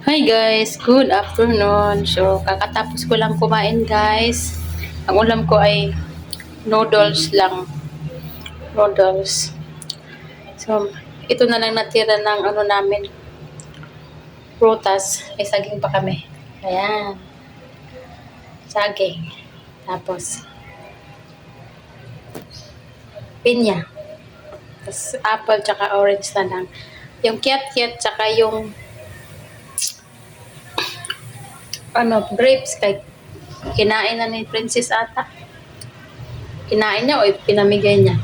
Hi guys, good afternoon. So, kakatapos ko lang kumain guys. Ang ulam ko ay noodles lang. Noodles. So, ito na lang natira ng ano namin. Prutas. Ay, saging pa kami. Ayan. Saging. Tapos, pinya. Tapos, apple tsaka orange na lang. Yung kiat-kiat tsaka yung ano, grapes kay kinain na ni Princess ata. Kinain niya o pinamigay niya.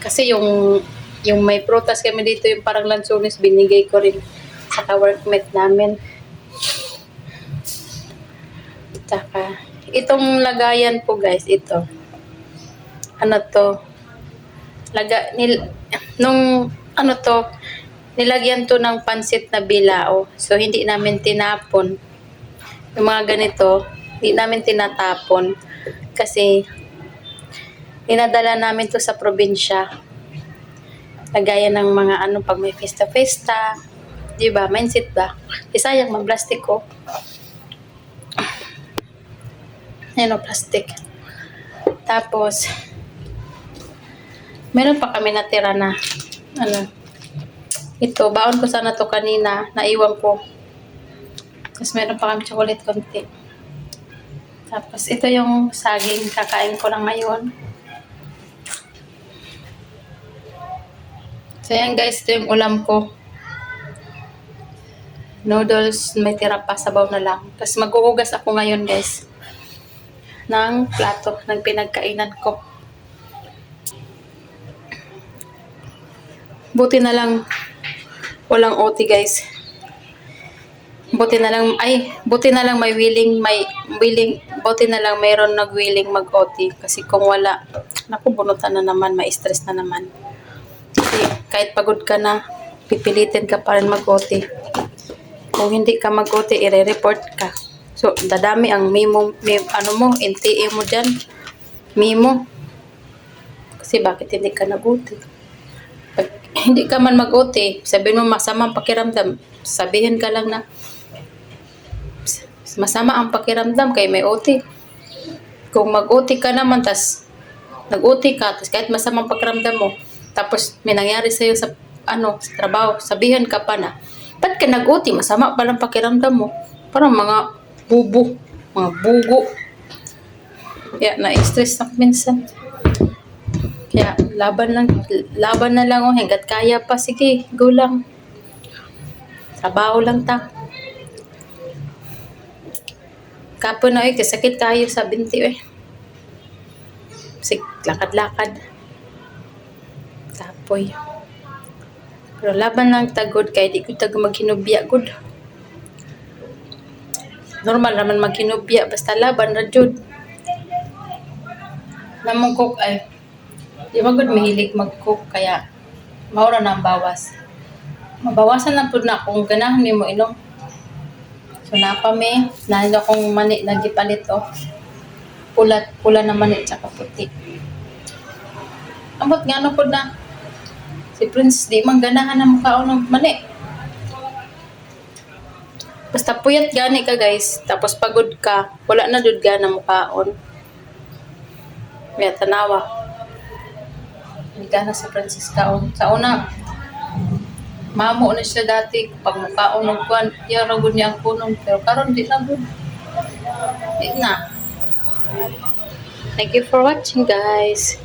Kasi yung yung may prutas kami dito, yung parang lansones, binigay ko rin sa ka-workmate namin. Tsaka, itong lagayan po guys, ito. Ano to? Laga, nil, nung, ano to, nilagyan to ng pansit na bilao. So, hindi namin tinapon yung mga ganito, hindi namin tinatapon kasi dinadala namin to sa probinsya. Nagaya ng mga ano pag may festa-festa, 'di ba? Mindset ba? Di sayang mang plastic ko. Yan o, plastic. Tapos, meron pa kami natira na, ano, ito, baon ko sana to kanina, naiwan ko. Tapos meron pa kami chocolate konti. Tapos ito yung saging kakain ko lang ngayon. So yan guys, ito yung ulam ko. Noodles, may tira pa, sabaw na lang. Tapos maghuhugas ako ngayon guys ng plato ng pinagkainan ko. Buti na lang walang OT guys. Buti na lang, ay, buti na lang may willing, may willing, buti na lang mayroon nag-willing mag-OT. Kasi kung wala, naku, bunutan na naman, may stress na naman. Kasi kahit pagod ka na, pipilitin ka pa rin mag-OT. Kung hindi ka mag-OT, ire-report ka. So, dadami ang memo, mem, ano mo, NTA mo dyan. Memo. Kasi bakit hindi ka nag-OT? Pag hindi ka man mag-OT, sabihin mo masamang pakiramdam, sabihin ka lang na, masama ang pakiramdam kay may OT. Kung mag-OT ka naman, tas nag-OT ka, tas kahit masamang pakiramdam mo, tapos may nangyari sa'yo sa, ano, sa trabaho, sabihan ka pa na, ba't ka nag-OT? Masama pa lang pakiramdam mo. Parang mga bubo, mga bugo. Kaya na-stress na minsan. Kaya laban lang, laban na lang oh, hanggat kaya pa, sige, go lang. Trabaho lang ta. Kapon na eh, kasakit kayo sa binti eh. Sig, lakad-lakad. Tapoy. Pero laban lang tagod kay di ko tag maghinubya gud. Normal naman maghinubya basta laban ra jud. Namong cook ay di ba gud mahilig mag-cook kaya maura na ang bawas. Mabawasan na pud na kung ganahan nimo inom. So napa me, nalo kong mani na gipalit oh. Pula pula na mani tsaka puti. Amot nga ano pud na. Si Prince di man ganahan na mukhaon ng mani. Basta puyat gani ka guys, tapos pagod ka, wala na dud gana mukhaon. May tanawa. Hindi ka na si Francis kaon. Sa una, mamo na siya dati pag mukhaon ng ra gud niya ang pero karon di na gud. Di na. Thank you for watching guys.